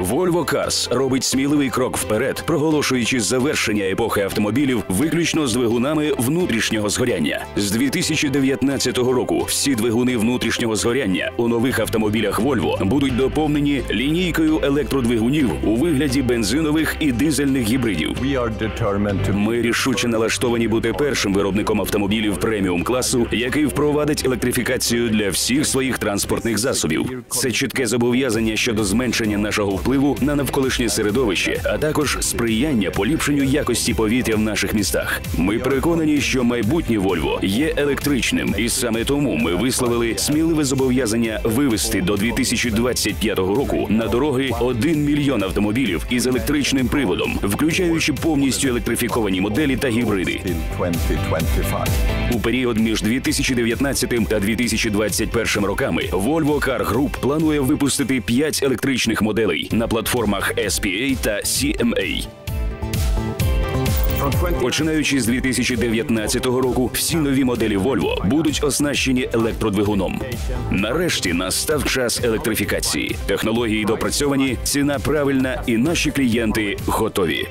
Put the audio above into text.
Volvo Cars робить сміливий крок вперед, проголошуючи завершення епохи автомобілів виключно з двигунами внутрішнього згоряння. З 2019 року всі двигуни внутрішнього згоряння у нових автомобілях Volvo будуть доповнені лінійкою електродвигунів у вигляді бензинових і дизельних гібридів. Ми рішуче налаштовані бути першим виробником автомобілів преміум класу, який впровадить електрифікацію для всіх своїх транспортних засобів. Це чітке зобов'язання щодо зменшення нашого впливу на навколишнє середовище, а також сприяння поліпшенню якості повітря в наших містах. Ми переконані, що майбутнє Вольво є електричним, і саме тому ми висловили сміливе зобов'язання вивести до 2025 року на дороги 1 мільйон автомобілів із електричним приводом, включаючи повністю електрифіковані моделі та гібриди. У період між 2019 та 2021 роками Volvo Car Group планує випустити 5 електричних моделей на платформах SPA та CMA. Починаючи з 2019 року, всі нові моделі Volvo будуть оснащені електродвигуном. Нарешті настав час електрифікації. Технології допрацьовані, ціна правильна, і наші клієнти готові.